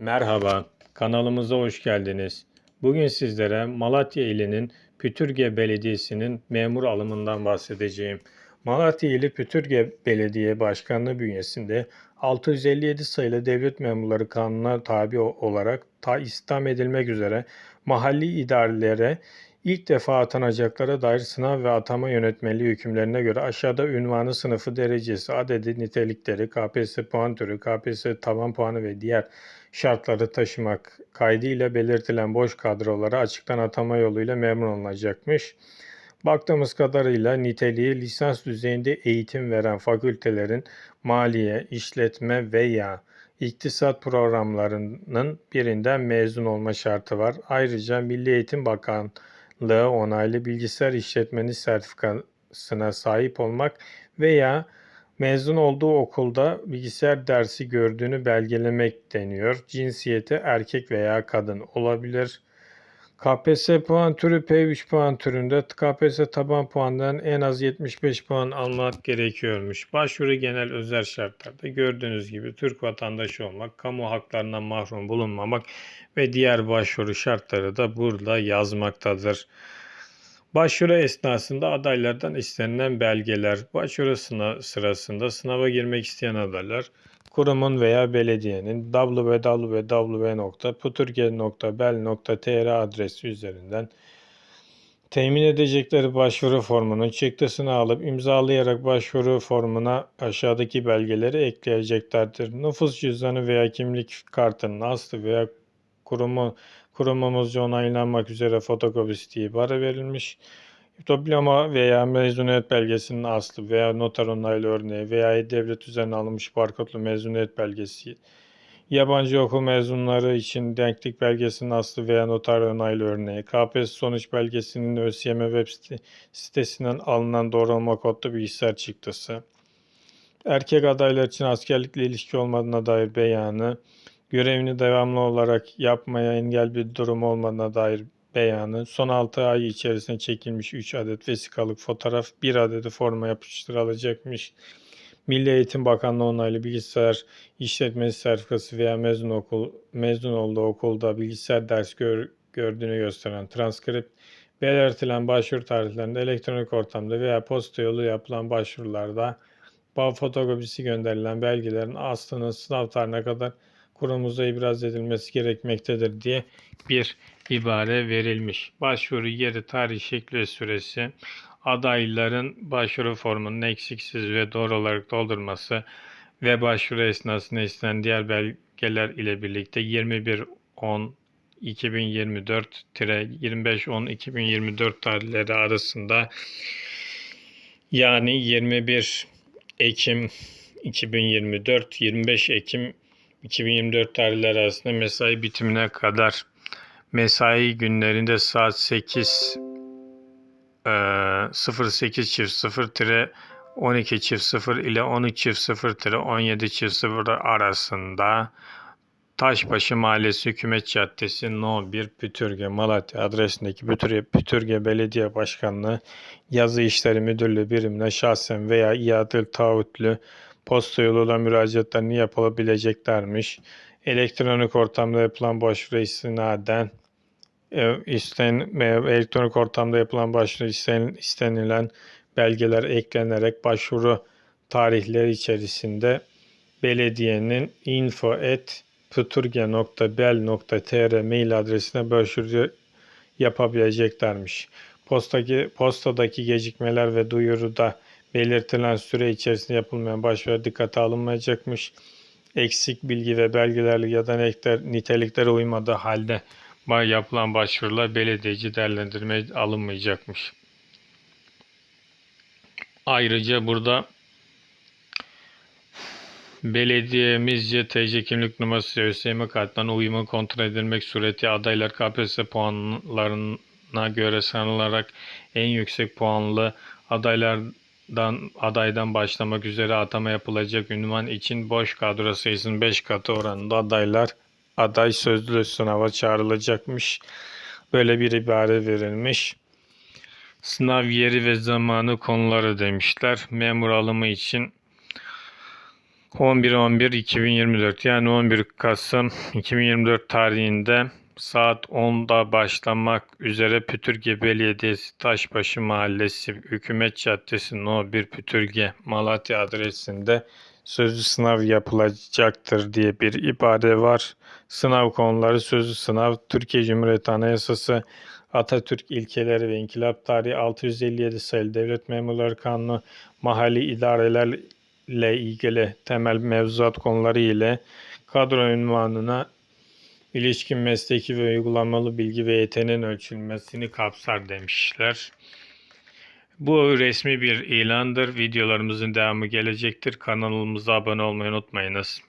Merhaba, kanalımıza hoş geldiniz. Bugün sizlere Malatya ilinin Pütürge Belediyesi'nin memur alımından bahsedeceğim. Malatya ili Pütürge Belediye Başkanlığı bünyesinde 657 sayılı devlet memurları kanununa tabi olarak ta istihdam edilmek üzere mahalli idarelere ilk defa atanacaklara dair sınav ve atama yönetmeliği hükümlerine göre aşağıda ünvanı, sınıfı, derecesi, adedi, nitelikleri, KPSS puan türü, KPSS tavan puanı ve diğer şartları taşımak kaydıyla belirtilen boş kadrolara açıktan atama yoluyla memur olunacakmış. Baktığımız kadarıyla niteliği lisans düzeyinde eğitim veren fakültelerin maliye, işletme veya iktisat programlarının birinden mezun olma şartı var. Ayrıca Milli Eğitim Bakanlığı onaylı bilgisayar işletmeni sertifikasına sahip olmak veya mezun olduğu okulda bilgisayar dersi gördüğünü belgelemek deniyor. Cinsiyeti erkek veya kadın olabilir. KPSS puan türü P3 puan türünde KPSS taban puandan en az 75 puan almak gerekiyormuş. Başvuru genel özel şartlarda gördüğünüz gibi Türk vatandaşı olmak, kamu haklarından mahrum bulunmamak ve diğer başvuru şartları da burada yazmaktadır. Başvuru esnasında adaylardan istenilen belgeler, başvuru sırasında sınava girmek isteyen adaylar, kurumun veya belediyenin www.puturge.bel.tr adresi üzerinden temin edecekleri başvuru formunun çıktısını alıp imzalayarak başvuru formuna aşağıdaki belgeleri ekleyeceklerdir. Nüfus cüzdanı veya kimlik kartının aslı veya kurumu kurumumuzca onaylanmak üzere fotokopisi ibare verilmiş. Diploma veya mezuniyet belgesinin aslı veya noter onaylı örneği veya devlet üzerine alınmış barkodlu mezuniyet belgesi, yabancı okul mezunları için denklik belgesinin aslı veya noter onaylı örneği, KPSS sonuç belgesinin ÖSYM web site- sitesinden alınan doğrulama kodlu bilgisayar çıktısı, erkek adaylar için askerlikle ilişki olmadığına dair beyanı, görevini devamlı olarak yapmaya engel bir durum olmadığına dair beyanı, son 6 ay içerisinde çekilmiş 3 adet vesikalık fotoğraf, 1 adeti forma yapıştırılacakmış. Milli Eğitim Bakanlığı onaylı bilgisayar işletmesi sertifikası veya mezun okul mezun olduğu okulda bilgisayar ders gör- gördüğünü gösteren transkript, belirtilen başvuru tarihlerinde elektronik ortamda veya posta yolu yapılan başvurularda bağ fotokopisi gönderilen belgelerin aslının sınav tarihine kadar kurumumuza ibraz edilmesi gerekmektedir diye bir ibare verilmiş. Başvuru yeri, tarih, şekli ve süresi, adayların başvuru formunun eksiksiz ve doğru olarak doldurması ve başvuru esnasında istenen diğer belgeler ile birlikte 21.10 2024-25.10-2024 tarihleri arasında yani 21 Ekim 2024 25 Ekim 2024 tarihleri arasında mesai bitimine kadar mesai günlerinde saat 8 e, 08 çift 0 tire 12 çift 0 ile 13 çift 0 tire 17 çift 0 arasında Taşbaşı Mahallesi Hükümet Caddesi No 1 Pütürge Malatya adresindeki Pütürge, Pütürge Belediye Başkanlığı Yazı İşleri Müdürlüğü birimine şahsen veya iade taahhütlü posta yoluyla müracaatlarını yapılabileceklermiş. Elektronik ortamda yapılan başvuru istinaden e, isten, e, elektronik ortamda yapılan başvuru isten, istenilen belgeler eklenerek başvuru tarihleri içerisinde belediyenin info at puturge.bel.tr mail adresine başvuru yapabileceklermiş. Postaki, postadaki gecikmeler ve duyuruda belirtilen süre içerisinde yapılmayan başvuru dikkate alınmayacakmış. Eksik bilgi ve belgeler ya da nitelikler, niteliklere uymadığı halde yapılan başvurular belediyeci değerlendirmeye alınmayacakmış. Ayrıca burada Belediyemizce TC kimlik numarası ÖSYM kartlarına uyumu kontrol edilmek sureti adaylar KPSS puanlarına göre sanılarak en yüksek puanlı adaylardan adaydan başlamak üzere atama yapılacak ünvan için boş kadro sayısının 5 katı oranında adaylar aday sözlü sınava çağrılacakmış. Böyle bir ibare verilmiş. Sınav yeri ve zamanı konuları demişler. Memur alımı için 11-11-2024 yani 11 Kasım 2024 tarihinde saat 10'da başlamak üzere Pütürge Belediyesi Taşbaşı Mahallesi Hükümet Caddesi No 1 Pütürge Malatya adresinde sözlü sınav yapılacaktır diye bir ibare var. Sınav konuları sözlü sınav Türkiye Cumhuriyeti Anayasası Atatürk ilkeleri ve İnkılap Tarihi 657 sayılı Devlet Memurları Kanunu mahalli idarelerle ilgili temel mevzuat konuları ile kadro ünvanına ilişkin mesleki ve uygulamalı bilgi ve yeteneğin ölçülmesini kapsar demişler. Bu resmi bir ilandır. Videolarımızın devamı gelecektir. Kanalımıza abone olmayı unutmayınız.